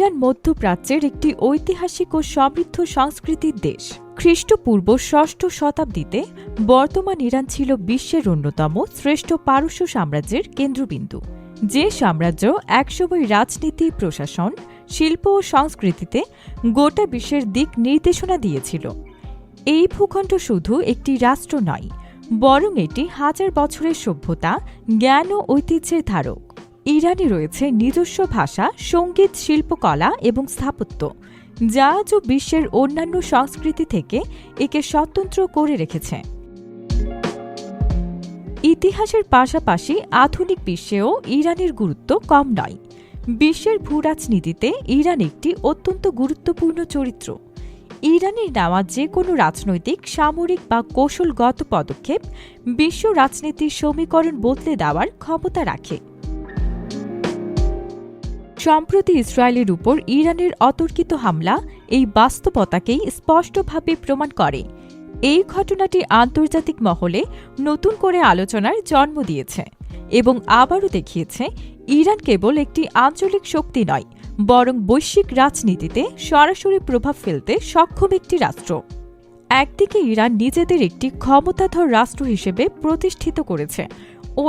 Iran মধ্যপ্রাচ্যের একটি ঐতিহাসিক ও সমৃদ্ধ সংস্কৃতির দেশ। খ্রিস্টপূর্ব ষষ্ঠ শতাব্দীতে বর্তমান ইরান ছিল বিশ্বের অন্যতম শ্রেষ্ঠ পারস্য সাম্রাজ্যের কেন্দ্রবিন্দু। যে সাম্রাজ্য একসময় রাজনীতি, প্রশাসন, শিল্প ও সংস্কৃতিতে গোটা বিশ্বের দিক নির্দেশনা দিয়েছিল। এই ভূখণ্ড শুধু একটি রাষ্ট্র নয়, বরং এটি হাজার বছরের সভ্যতা, জ্ঞান ও ঐতিহ্যের ধারক। ইরানে রয়েছে নিজস্ব ভাষা, সংগীত, শিল্পকলা এবং স্থাপত্য, যা আজও বিশ্বের অন্যান্য সংস্কৃতি থেকে একে স্বতন্ত্র করে রেখেছে। ইতিহাসের পাশাপাশি আধুনিক বিশ্বেও ইরানের গুরুত্ব কম নয়। বিশ্বের ভূরাজনীতিতে ইরান একটি অত্যন্ত গুরুত্বপূর্ণ চরিত্র। ইরানের নেওয়া যে কোনো রাজনৈতিক, সামরিক বা কৌশলগত পদক্ষেপ বিশ্ব রাজনীতির সমীকরণ বদলে দেওয়ার ক্ষমতা রাখে। সম্প্রতি ইসরায়েলের উপর ইরানের অতর্কিত হামলা এই বাস্তবতাকেই স্পষ্টভাবে প্রমাণ করে। এই ঘটনাটি আন্তর্জাতিক মহলে নতুন করে আলোচনার জন্ম দিয়েছে এবং আবারও দেখিয়েছে, ইরান কেবল একটি আঞ্চলিক শক্তি নয়, বরং বৈশ্বিক রাজনীতিতে সরাসরি প্রভাব ফেলতে সক্ষম একটি রাষ্ট্র। একদিকে ইরান নিজেদের একটি ক্ষমতাধর রাষ্ট্র হিসেবে প্রতিষ্ঠিত করেছে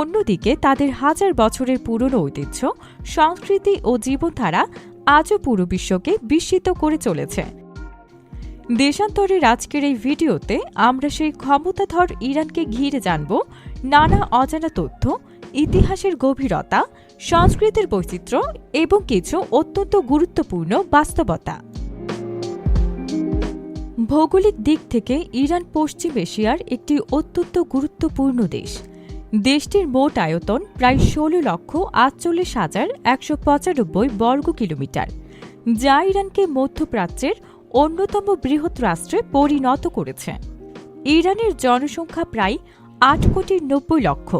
অন্যদিকে তাদের হাজার বছরের পুরনো ঐতিহ্য, সংস্কৃতি ও জীবনধারা আজও পুরো বিশ্বকে বিস্মিত করে চলেছে। দেশান্তরের আজকের এই ভিডিওতে আমরা সেই ক্ষমতাধর ইরানকে ঘিরে জানব নানা অজানা তথ্য, ইতিহাসের গভীরতা, সংস্কৃতির বৈচিত্র্য এবং কিছু অত্যন্ত গুরুত্বপূর্ণ বাস্তবতা। ভৌগোলিক দিক থেকে ইরান পশ্চিম এশিয়ার একটি অত্যন্ত গুরুত্বপূর্ণ দেশ। দেশটির মোট আয়তন প্রায় ষোলো লক্ষ আটচল্লিশ হাজার একশো পঁচানব্বই বর্গ কিলোমিটার, যা ইরানকে মধ্যপ্রাচ্যের অন্যতম বৃহৎ রাষ্ট্রে পরিণত করেছে। ইরানের জনসংখ্যা প্রায় আট কোটি নব্বই লক্ষ।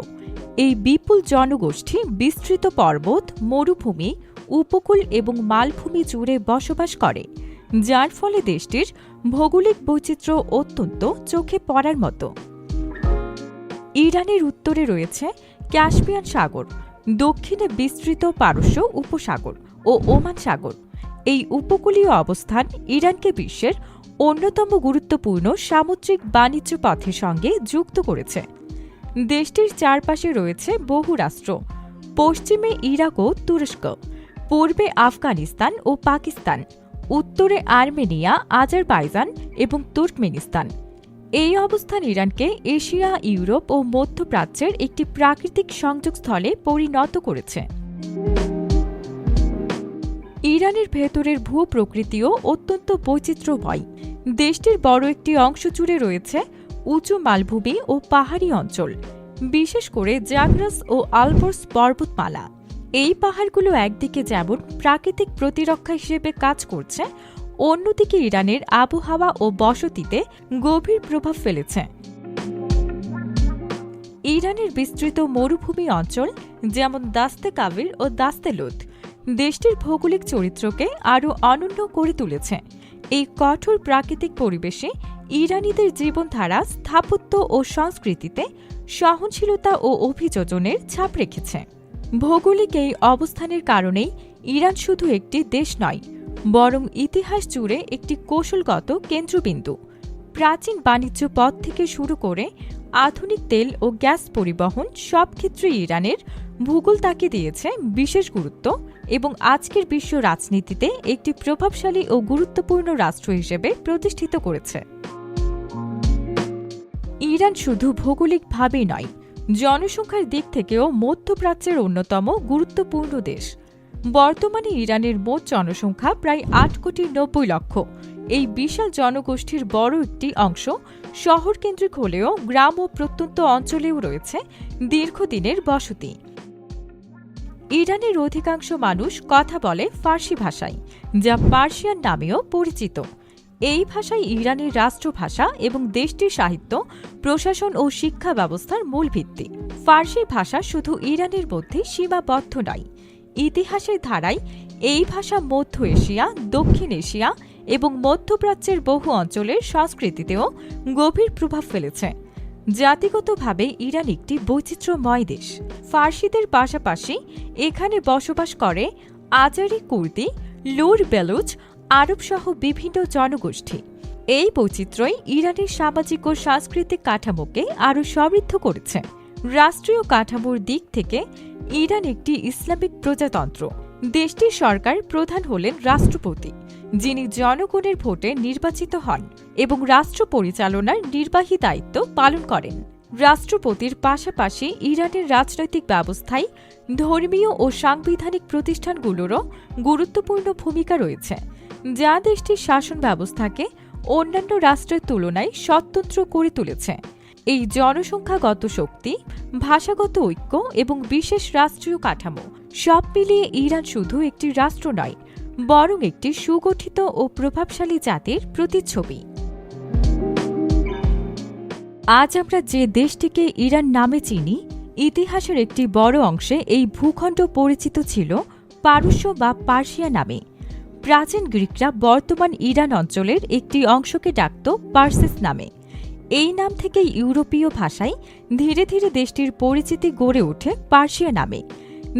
এই বিপুল জনগোষ্ঠী বিস্তৃত পর্বত, মরুভূমি, উপকূল এবং মালভূমি জুড়ে বসবাস করে, যার ফলে দেশটির ভৌগোলিক বৈচিত্র্য অত্যন্ত চোখে পড়ার মতো। ইরানের উত্তরে রয়েছে ক্যাসপিয়ান সাগর, দক্ষিণে বিস্তৃত পারস্য উপসাগর ও ওমান সাগর। এই উপকূলীয় অবস্থান ইরানকে বিশ্বের অন্যতম গুরুত্বপূর্ণ সামুদ্রিক বাণিজ্য পথের সঙ্গে যুক্ত করেছে। দেশটির চারপাশে রয়েছে বহু রাষ্ট্র, পশ্চিমে ইরাক ও তুরস্ক, পূর্বে আফগানিস্তান ও পাকিস্তান, উত্তরে আর্মেনিয়া, আজারবাইজান এবং তুর্কমেনিস্তান। এই অবস্থান ইরানকে এশিয়া, ইউরোপ ও মধ্যপ্রাচ্যের একটি প্রাকৃতিক সংযোগস্থলে পরিণত করেছে। ইরানের ভেতরের ভূ প্রকৃতিও অত্যন্ত বৈচিত্র্যময়। দেশটির বড় একটি অংশ জুড়ে রয়েছে উঁচু মালভূমি ও পাহাড়ি অঞ্চল, বিশেষ করে জাগরাস ও আলবর্স পর্বতমালা। এই পাহাড়গুলো একদিকে যেমন প্রাকৃতিক প্রতিরক্ষা হিসেবে কাজ করছে অন্যদিকে ইরানের আবহাওয়া ও বসতিতে গভীর প্রভাব ফেলেছে। ইরানের বিস্তৃত মরুভূমি অঞ্চল, যেমন দাস্তে কাবির ও দাস্তে লোদ দেশটির ভৌগোলিক চরিত্রকে আরও অনন্য করে তুলেছে। এই কঠোর প্রাকৃতিক পরিবেশে ইরানিদের জীবনধারা স্থাপত্য ও সংস্কৃতিতে সহনশীলতা ও অভিযোজনের ছাপ রেখেছে। ভৌগোলিক এই অবস্থানের কারণেই ইরান শুধু একটি দেশ নয় বরং ইতিহাস জুড়ে একটি কৌশলগত কেন্দ্রবিন্দু। প্রাচীন বাণিজ্য পথ থেকে শুরু করে আধুনিক তেল ও গ্যাস পরিবহন সব ক্ষেত্রে ইরানের ভূগোল তাকে দিয়েছে বিশেষ গুরুত্ব এবং আজকের বিশ্ব রাজনীতিতে একটি প্রভাবশালী ও গুরুত্বপূর্ণ রাষ্ট্র হিসেবে প্রতিষ্ঠিত করেছে। ইরান শুধু ভৌগোলিকভাবেই নয়, জনসংখ্যার দিক থেকেও মধ্যপ্রাচ্যের অন্যতম গুরুত্বপূর্ণ দেশ। বর্তমানে ইরানের মোট জনসংখ্যা প্রায় আট কোটি নব্বই লক্ষ। এই বিশাল জনগোষ্ঠীর বড় একটি অংশ শহর কেন্দ্রিক হলেও গ্রাম ও প্রত্যন্ত অঞ্চলেও রয়েছে দীর্ঘদিনের বসতি। ইরানের অধিকাংশ মানুষ কথা বলে ফার্সি ভাষায়, যা পার্সিয়ান নামেও পরিচিত। এই ভাষাই ইরানের রাষ্ট্রভাষা এবং দেশটির সাহিত্য, প্রশাসন ও শিক্ষা ব্যবস্থার মূল ভিত্তি ফার্সি ভাষা শুধু ইরানের মধ্যে সীমাবদ্ধ নয় ইতিহাসের ধারায় এই ভাষা মধ্য এশিয়া, দক্ষিণ এশিয়া এবং মধ্যপ্রাচ্যের বহু অঞ্চলের সংস্কৃতিতেও গভীর প্রভাব ফেলেছে। জাতিগতভাবে ইরান একটি বৈচিত্র্যময় দেশ। ফার্সিদের পাশাপাশি এখানে বসবাস করে আজারি কুর্দি, লুর বেলুচ আরব সহ বিভিন্ন জনগোষ্ঠী। এই বৈচিত্র্যই ইরানের সামাজিক ও সাংস্কৃতিক কাঠামোকে আরও সমৃদ্ধ করেছে। রাষ্ট্রীয় কাঠামোর দিক থেকে ইরান একটি ইসলামিক প্রজাতন্ত্র। দেশটির সরকার প্রধান হলেন রাষ্ট্রপতি, যিনি জনগণের ভোটে নির্বাচিত হন এবং রাষ্ট্র পরিচালনার নির্বাহী দায়িত্ব পালন করেন। রাষ্ট্রপতির পাশাপাশি ইরানের রাজনৈতিক ব্যবস্থায় ধর্মীয় ও সাংবিধানিক প্রতিষ্ঠানগুলোরও গুরুত্বপূর্ণ ভূমিকা রয়েছে, যা দেশটির শাসন ব্যবস্থাকে অন্যান্য রাষ্ট্রের তুলনায় স্বতন্ত্র করে তুলেছে। এই জনসংখ্যাগত শক্তি, ভাষাগত ঐক্য এবং বিশেষ রাষ্ট্রীয় কাঠামো সব মিলিয়ে ইরান শুধু একটি রাষ্ট্র নয়, বরং একটি সুগঠিত ও প্রভাবশালী জাতির প্রতিচ্ছবি। আজ আমরা যে দেশটিকে ইরান নামে চিনি, ইতিহাসের একটি বড় অংশে এই ভূখণ্ড পরিচিত ছিল পারস্য বা পার্সিয়া নামে। প্রাচীন গ্রিকরা বর্তমান ইরান অঞ্চলের একটি অংশকে ডাকত পার্সেস নামে। এই নাম থেকে ইউরোপীয় ভাষায় ধীরে ধীরে দেশটির পরিচিতি গড়ে ওঠে পার্সিয়া নামে।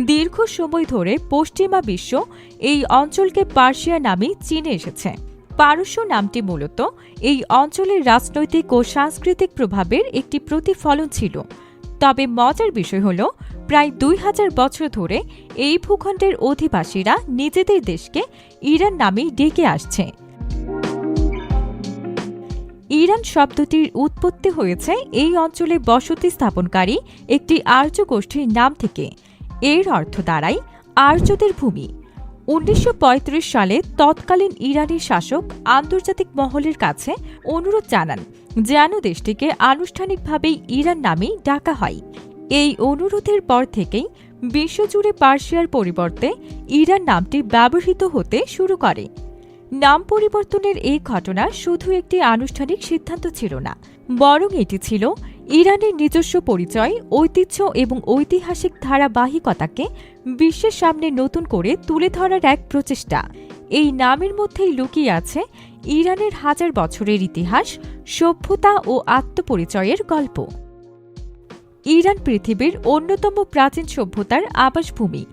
দীর্ঘ সময় ধরে পশ্চিমা বিশ্ব এই অঞ্চলকে পার্সিয়া নামে চিনে এসেছে। পারস্য নামটি মূলত এই অঞ্চলের রাজনৈতিক ও সাংস্কৃতিক প্রভাবের একটি প্রতিফলন ছিল। তবে মজার বিষয় হল, প্রায় দুই হাজার বছর ধরে এই ভূখণ্ডের অধিবাসীরা নিজেদের দেশকে ইরান নামেই ডেকে আসছে। ইরান শব্দটির উৎপত্তি হয়েছে এই অঞ্চলে বসতি স্থাপনকারী একটি আর্য গোষ্ঠীর নাম থেকে। এর অর্থ দাঁড়ায় আর্যদের ভূমি। উনিশশো পঁয়ত্রিশ সালে তৎকালীন ইরানি শাসক আন্তর্জাতিক মহলের কাছে অনুরোধ জানান যেন দেশটিকে আনুষ্ঠানিকভাবেই ইরান নামেই ডাকা হয়। এই অনুরোধের পর থেকেই বিশ্বজুড়ে পার্সিয়ার পরিবর্তে ইরান নামটি ব্যবহৃত হতে শুরু করে। নাম পরিবর্তনের এই ঘটনা শুধু একটি আনুষ্ঠানিক সিদ্ধান্ত ছিল না, বরং এটি ছিল ইরানের নিজস্ব পরিচয়, ঐতিহ্য এবং ঐতিহাসিক ধারাবাহিকতাকে বিশ্বের সামনে নতুন করে তুলে ধরার এক প্রচেষ্টা। এই নামের মধ্যেই লুকিয়ে আছে ইরানের হাজার বছরের ইতিহাস, সভ্যতা ও আত্মপরিচয়ের গল্প। ইরান পৃথিবীর অন্যতম প্রাচীন সভ্যতার আবাসভূমি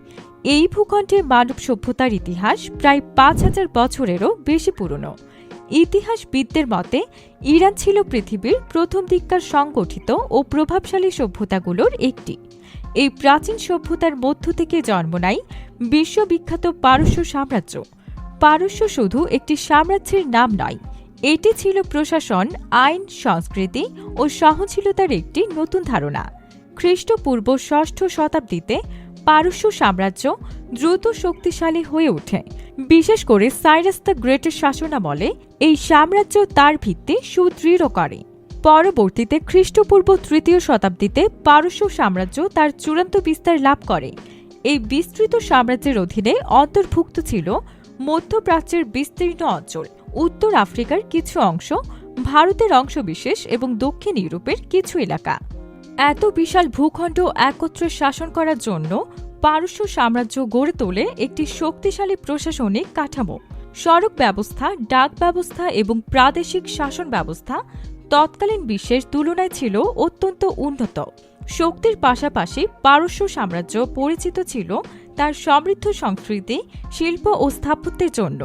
এই ভূখণ্ডে মানব সভ্যতার ইতিহাস প্রায় পাঁচ হাজার বছরেরও বেশি পুরনো। ইতিহাসবিদদের মতে, ইরান ছিল পৃথিবীর প্রথম দিককার সংগঠিত ও প্রভাবশালী সভ্যতাগুলোর একটি। এই প্রাচীন সভ্যতার মধ্য থেকে জন্ম নেয় বিশ্ববিখ্যাত পারস্য সাম্রাজ্য। পারস্য শুধু একটি সাম্রাজ্যের নাম নয়, এটি ছিল প্রশাসন, আইন, সংস্কৃতি ও সহনশীলতার একটি নতুন ধারণা। খ্রিস্টপূর্ব ষষ্ঠ শতাব্দীতে পারস্য সাম্রাজ্য দ্রুত শক্তিশালী হয়ে ওঠে। বিশেষ করে সাইরাস দ্য গ্রেটের শাসনামলে এই সাম্রাজ্য তার ভিত্তি সুদৃঢ় করে। পরবর্তীতে খ্রিস্টপূর্ব তৃতীয় শতাব্দীতে পারস্য সাম্রাজ্য তার চূড়ান্ত বিস্তার লাভ করে। এই বিস্তৃত সাম্রাজ্যের অধীনে অন্তর্ভুক্ত ছিল মধ্যপ্রাচ্যের বিস্তীর্ণ অঞ্চল, উত্তর আফ্রিকার কিছু অংশ, ভারতের অংশবিশেষ এবং দক্ষিণ ইউরোপের কিছু এলাকা। এত বিশাল ভূখণ্ড একত্রে শাসন করার জন্য পারস্য সাম্রাজ্য গড়ে তোলে একটি শক্তিশালী প্রশাসনিক কাঠামো। সড়ক ব্যবস্থা, ডাক ব্যবস্থা এবং প্রাদেশিক শাসন ব্যবস্থা তৎকালীন বিশ্বের তুলনায় ছিল অত্যন্ত উন্নত। শক্তির পাশাপাশি পারস্য সাম্রাজ্য পরিচিত ছিল তার সমৃদ্ধ সংস্কৃতি, শিল্প ও স্থাপত্যের জন্য।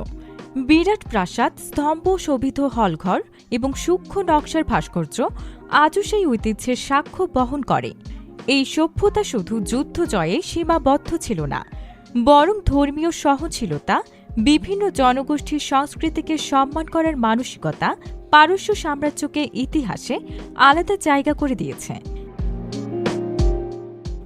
বিরাট প্রাসাদ, স্তম্ভ শোভিত হলঘর এবং সূক্ষ্ম নকশার ভাস্কর্য আজও সেই ঐতিহ্যের সাক্ষ্য বহন করে। এই সভ্যতা শুধু যুদ্ধ জয়ে সীমাবদ্ধ ছিল না, বরং ধর্মীয় সহনশীলতা, বিভিন্ন জনগোষ্ঠীর সংস্কৃতিকে সম্মান করার মানসিকতা, পারস্য সাম্রাজ্যকে ইতিহাসে আলাদা জায়গা করে দিয়েছে।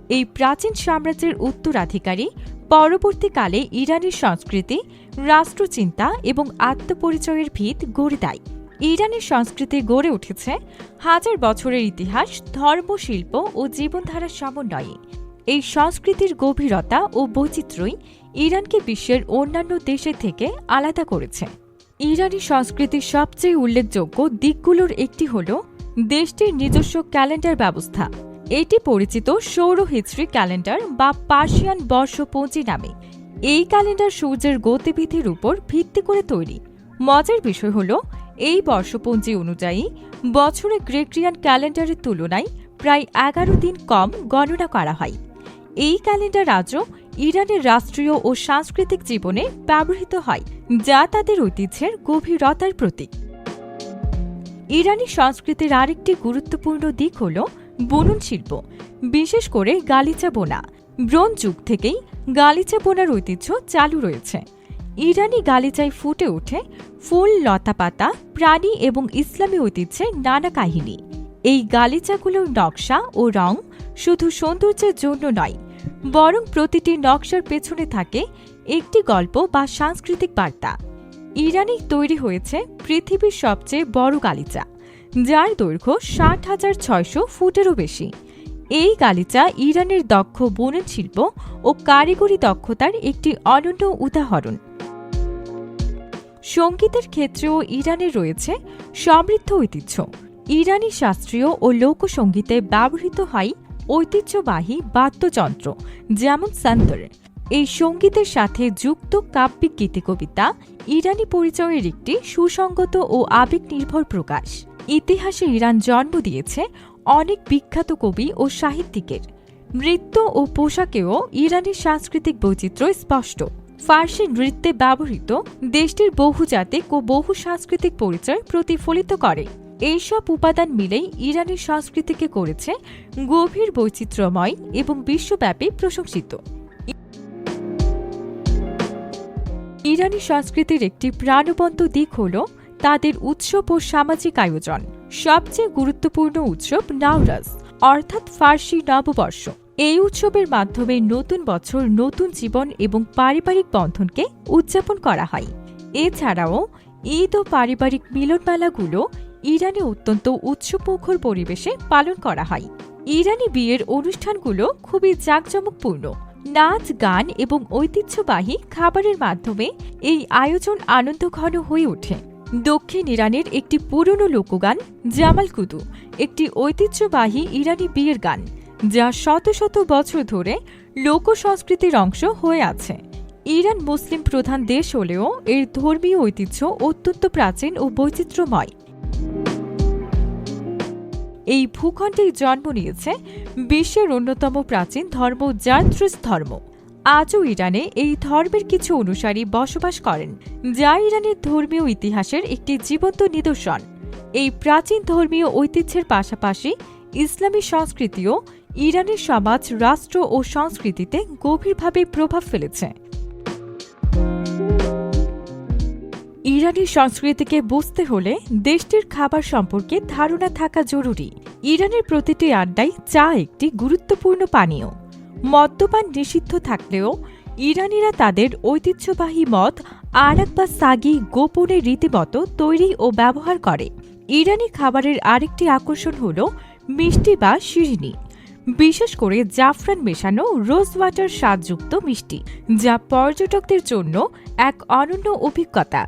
এই প্রাচীন সাম্রাজ্যের উত্তরাধিকারী পরবর্তীকালে ইরানের সংস্কৃতি, রাষ্ট্রচিন্তা এবং আত্মপরিচয়ের ভিত গড়ে দেয়। ইরানের সংস্কৃতি গড়ে উঠেছে হাজার বছরের ইতিহাস, ধর্ম, শিল্প ও জীবনধারার সমন্বয়ে। এই সংস্কৃতির গভীরতা ও বৈচিত্র্যই ইরানকে বিশ্বের অন্যান্য দেশের থেকে আলাদা করেছে। ইরানি সংস্কৃতির সবচেয়ে উল্লেখযোগ্য দিকগুলোর একটি হল দেশটির নিজস্ব ক্যালেন্ডার ব্যবস্থা। এটি পরিচিত সৌর হিস্ট্রি ক্যালেন্ডার বা পার্সিয়ান বর্ষপঞ্জি নামে। এই ক্যালেন্ডার সূর্যের গতিবিধির উপর ভিত্তি করে তৈরি। মজার বিষয় হল, এই বর্ষপঞ্জি অনুযায়ী বছরে গ্রেগরিয়ান ক্যালেন্ডারের তুলনায় প্রায় এগারো দিন কম গণনা করা হয়। এই ক্যালেন্ডার আজও ইরানের রাষ্ট্রীয় ও সাংস্কৃতিক জীবনে ব্যবহৃত হয়, যা তাদের ঐতিহ্যের গভীরতার প্রতীক। ইরানি সংস্কৃতির আরেকটি গুরুত্বপূর্ণ দিক হল বুনন শিল্প, বিশেষ করে গালিচা বোনা। ব্রোঞ্জ যুগ থেকেই গালিচা বোনার ঐতিহ্য চালু রয়েছে। ইরানি গালিচায় ফুটে ওঠে ফুল লতাপাতা প্রাণী এবং ইসলামী ঐতিহ্যের নানা কাহিনী। এই গালিচাগুলোর নকশা ও রং শুধু সৌন্দর্যের জন্য নয়, বরং প্রতিটি নকশার পেছনে থাকে একটি গল্প বা সাংস্কৃতিক বার্তা। ইরানি তৈরি হয়েছে পৃথিবীর সবচেয়ে বড় গালিচা। যার দৈর্ঘ্য ষাট হাজার ছয়শো ফুটেরও বেশি। এই গালিচা ইরানের দক্ষ বুনন শিল্প ও কারিগরি দক্ষতার একটি অনন্য উদাহরণ। সঙ্গীতের ক্ষেত্রেও ইরানের রয়েছে সমৃদ্ধ ঐতিহ্য। ইরানি শাস্ত্রীয় ও লোকসঙ্গীতে ব্যবহৃত হয় ঐতিহ্যবাহী বাদ্যযন্ত্র, যেমন সান্তর। এই সঙ্গীতের সাথে যুক্ত কাব্যিক গীতিকবিতা ইরানি পরিচয়ের একটি সুসংগত ও আবেগ নির্ভর প্রকাশ। ইতিহাসে ইরান জন্ম দিয়েছে অনেক বিখ্যাত কবি ও সাহিত্যিকের। নৃত্য ও পোশাকেও ইরানের সাংস্কৃতিক বৈচিত্র্য স্পষ্ট। ফার্সি নৃত্যে ব্যবহৃত দেশটির বহুজাতিক ও বহু সাংস্কৃতিক পরিচয় প্রতিফলিত করে। এইসব উপাদান মিলেই ইরানের সংস্কৃতিকে করেছে গভীর বৈচিত্র্যময় এবং বিশ্বব্যাপী প্রশংসিত। ইরানি সংস্কৃতির একটি প্রাণবন্ত দিক হল তাদের উৎসব ও সামাজিক আয়োজন। সবচেয়ে গুরুত্বপূর্ণ উৎসব নাওরাজ, অর্থাৎ ফার্সি নববর্ষ। এই উৎসবের মাধ্যমে নতুন বছর, নতুন জীবন এবং পারিবারিক বন্ধনকে উদযাপন করা হয়। এছাড়াও, ঈদ ও পারিবারিক মিলনমেলাগুলো ইরানে অত্যন্ত উৎসবমুখর পরিবেশে পালন করা হয়। ইরানি বিয়ের অনুষ্ঠানগুলো খুবই জাঁকজমকপূর্ণ। নাচ, গান এবং ঐতিহ্যবাহী খাবারের মাধ্যমে এই আয়োজন আনন্দঘন হয়ে ওঠে। দক্ষিণ ইরানের একটি পুরনো লোকগান, জামাল কুদু একটি ঐতিহ্যবাহী ইরানি বিয়ের গান, যা শত শত বছর ধরে লোক সংস্কৃতির অংশ হয়ে আছে। ইরান মুসলিম প্রধান দেশ হলেও এর ধর্মীয় ঐতিহ্য অত্যন্ত প্রাচীন ও বৈচিত্র্যময়। এই ভূখণ্ডেই জন্ম নিয়েছে বিশ্বের অন্যতম প্রাচীন ধর্ম জান্ত্রুস ধর্ম। আজও ইরানে এই ধর্মের কিছু অনুসারী বসবাস করেন, যা ইরানের ধর্মীয় ইতিহাসের একটি জীবন্ত নিদর্শন। এই প্রাচীন ধর্মীয় ঐতিহ্যের পাশাপাশি ইসলামী সংস্কৃতিও ইরানের সমাজ, রাষ্ট্র ও সংস্কৃতিতে গভীরভাবে প্রভাব ফেলেছে। ইরানি সংস্কৃতিকে বুঝতে হলে দেশটির খাবার সম্পর্কে ধারণা থাকা জরুরি। ইরানের প্রতিটি আড্ডায় চা একটি গুরুত্বপূর্ণ পানীয়। মদ্যপান নিষিদ্ধ থাকলেও ইরানিরা তাদের ঐতিহ্যবাহী মদ আরাক বা সাগি গোপনে রীতিমতো তৈরি ও ব্যবহার করে। ইরানি খাবারের আরেকটি আকর্ষণ হল মিষ্টি বা শিরিনি বিশেষ করে জাফরান মেশানো রোজ ওয়াটার স্বাদযুক্ত মিষ্টি, যা পর্যটকদের জন্য এক অনন্য অভিজ্ঞতা।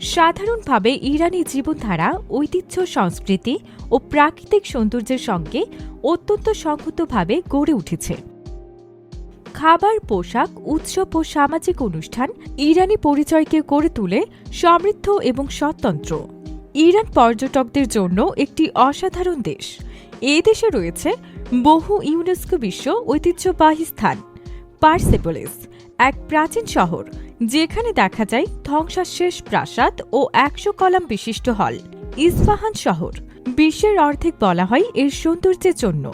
সাধারণভাবে ইরানি জীবনধারা, ঐতিহ্য, সংস্কৃতি ও প্রাকৃতিক সৌন্দর্যের সঙ্গে অত্যন্ত সংহতভাবে গড়ে উঠেছে। খাবার, পোশাক, উৎসব ও সামাজিক অনুষ্ঠান ইরানি পরিচয়কে গড়ে তুলে সমৃদ্ধ এবং স্বতন্ত্র। ইরান পর্যটকদের জন্য একটি অসাধারণ দেশ। এই দেশে রয়েছে বহু ইউনেস্কো বিশ্ব ঐতিহ্যবাহী স্থান, পার্সেপোলিস, এক প্রাচীন শহর, যেখানে দেখা যায় ধ্বংসাশেষ প্রাসাদ ও একশো কলাম বিশিষ্ট হল। ইস্পাহান শহর, বিশ্বের অর্ধেক বলা হয় এর সৌন্দর্যের জন্য।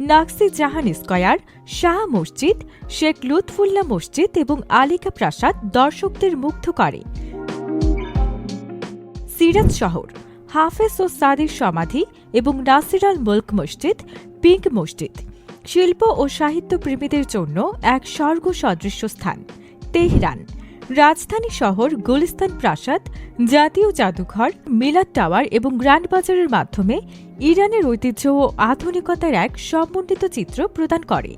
নাকসি জাহান স্কয়ার, শাহ মসজিদ, শেখ লুৎফুল্লাহ মসজিদ এবং আলিকা প্রাসাদ দর্শকদের মুগ্ধ করে। সিরাজ শহর, হাফেজ ও সাদির সমাধি এবং নাসির আল মুল্ক মসজিদ, পিঙ্ক মসজিদ। শিল্প ও সাহিত্য প্রেমীদের জন্য এক স্বর্গ সদৃশ্য স্থান, তেহরান। রাজধানী শহর গুলিস্তান প্রাসাদ, জাতীয় জাদুঘর, মিলাদ টাওয়ার এবং গ্র্যান্ড বাজারের মাধ্যমে ইরানের ঐতিহ্য ও আধুনিকতার এক সমন্বিত চিত্র প্রদান করে।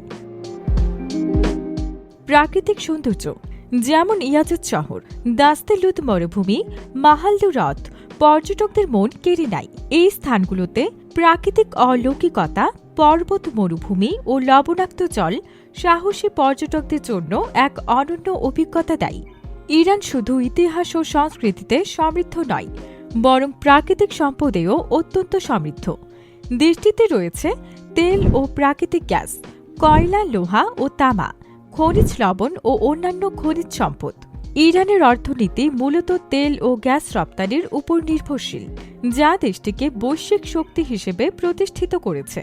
প্রাকৃতিক সৌন্দর্য, যেমন ইয়াজত শহর দাস্তেলুত মরুভূমি, মাহাল্লু হ্রদ, পর্যটকদের মন কেড়ে নেয়। এই স্থানগুলোতে প্রাকৃতিক অলৌকিকতা, পর্বত মরুভূমি ও লবণাক্ত জল সাহসী পর্যটকদের জন্য এক অনন্য অভিজ্ঞতা দেয়। ইরান শুধু ইতিহাস ও সংস্কৃতিতে সমৃদ্ধ নয়, বরং প্রাকৃতিক সম্পদেও অত্যন্ত সমৃদ্ধ। দেশটিতে রয়েছে তেল ও প্রাকৃতিক গ্যাস, কয়লা, লোহা ও তামা, খনিজ লবণ ও অন্যান্য খনিজ সম্পদ। ইরানের অর্থনীতি মূলত তেল ও গ্যাস রপ্তানির উপর নির্ভরশীল, যা দেশটিকে বৈশ্বিক শক্তি হিসেবে প্রতিষ্ঠিত করেছে।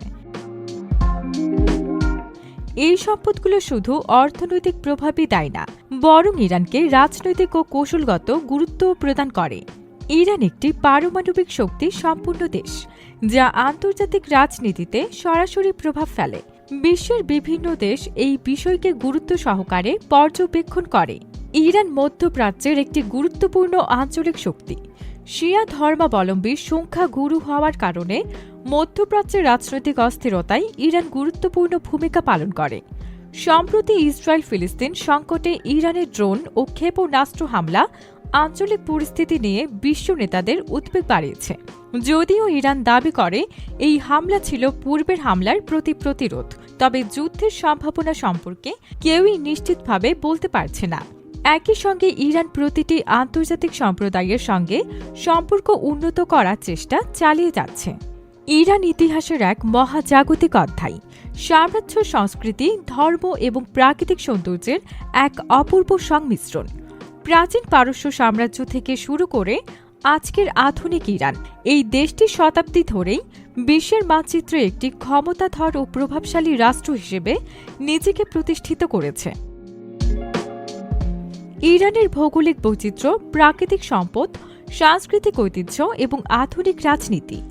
এই সম্পদগুলো শুধু অর্থনৈতিক প্রভাবই দেয় না, বরং ইরানকে রাজনৈতিক ও কৌশলগত গুরুত্ব প্রদান করে। ইরান একটি পারমাণবিক শক্তি সম্পূর্ণ দেশ, যা আন্তর্জাতিক রাজনীতিতে সরাসরি প্রভাব ফেলে। বিশ্বের বিভিন্ন দেশ এই বিষয়কে গুরুত্ব সহকারে পর্যবেক্ষণ করে। ইরান মধ্যপ্রাচ্যের একটি গুরুত্বপূর্ণ আঞ্চলিক শক্তি। শিয়া ধর্মাবলম্বীর সংখ্যা গুরু হওয়ার কারণে মধ্যপ্রাচ্যের রাজনৈতিক অস্থিরতায় ইরান গুরুত্বপূর্ণ ভূমিকা পালন করে। সম্প্রতি ইসরায়েল ফিলিস্তিন সংকটে ইরানের ড্রোন ও ক্ষেপণাস্ত্র হামলা আঞ্চলিক পরিস্থিতি নিয়ে বিশ্ব নেতাদের উদ্বেগ বাড়িয়েছে। যদিও ইরান দাবি করে, এই হামলা ছিল পূর্বের হামলার প্রতি প্রতিরোধ, তবে যুদ্ধের সম্ভাবনা সম্পর্কে কেউই নিশ্চিতভাবে বলতে পারছে না। একই সঙ্গে ইরান প্রতিটি আন্তর্জাতিক সম্প্রদায়ের সঙ্গে সম্পর্ক উন্নত করার চেষ্টা চালিয়ে যাচ্ছে। ইরান ইতিহাসের এক মহাজাগতিক অধ্যায়। সাম্রাজ্য, সংস্কৃতি, ধর্ম এবং প্রাকৃতিক সৌন্দর্যের এক অপূর্ব সংমিশ্রণ। প্রাচীন পারস্য সাম্রাজ্য থেকে শুরু করে আজকের আধুনিক ইরান এই দেশটি শতাব্দী ধরেই বিশ্বের মানচিত্রে একটি ক্ষমতাধর ও প্রভাবশালী রাষ্ট্র হিসেবে নিজেকে প্রতিষ্ঠিত করেছে। ইরানের ভৌগোলিক বৈচিত্র্য, প্রাকৃতিক সম্পদ, সাংস্কৃতিক ঐতিহ্য এবং আধুনিক রাজনীতি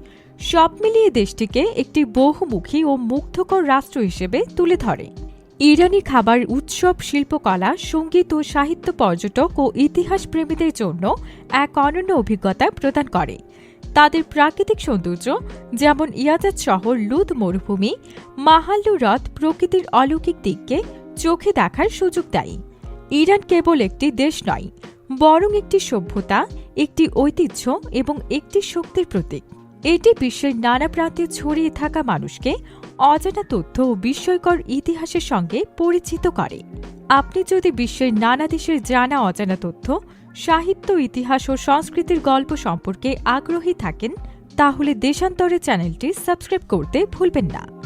সব মিলিয়ে দেশটিকে একটি বহুমুখী ও মুগ্ধকর রাষ্ট্র হিসেবে তুলে ধরে। ইরানি খাবার, উৎসব, শিল্পকলা, সংগীত ও সাহিত্য পর্যটক ও ইতিহাস প্রেমীদের জন্য এক অনন্য অভিজ্ঞতা প্রদান করে। তাদের প্রাকৃতিক সৌন্দর্য যেমন ইয়াজাদ শহর লুদ মরুভূমি, মাহাল্লু হ্রদ প্রকৃতির অলৌকিক দিককে চোখে দেখার সুযোগ দেয়। ইরান কেবল একটি দেশ নয়, বরং একটি সভ্যতা, একটি ঐতিহ্য এবং একটি শক্তির প্রতীক। এটি বিশ্বের নানা প্রান্তে ছড়িয়ে থাকা মানুষকে অজানা তথ্য ও বিস্ময়কর ইতিহাসের সঙ্গে পরিচিত করে। আপনি যদি বিশ্বের নানা দেশের জানা অজানা তথ্য, সাহিত্য, ইতিহাস ও সংস্কৃতির গল্প সম্পর্কে আগ্রহী থাকেন, তাহলে দেশান্তরে চ্যানেলটি সাবস্ক্রাইব করতে ভুলবেন না।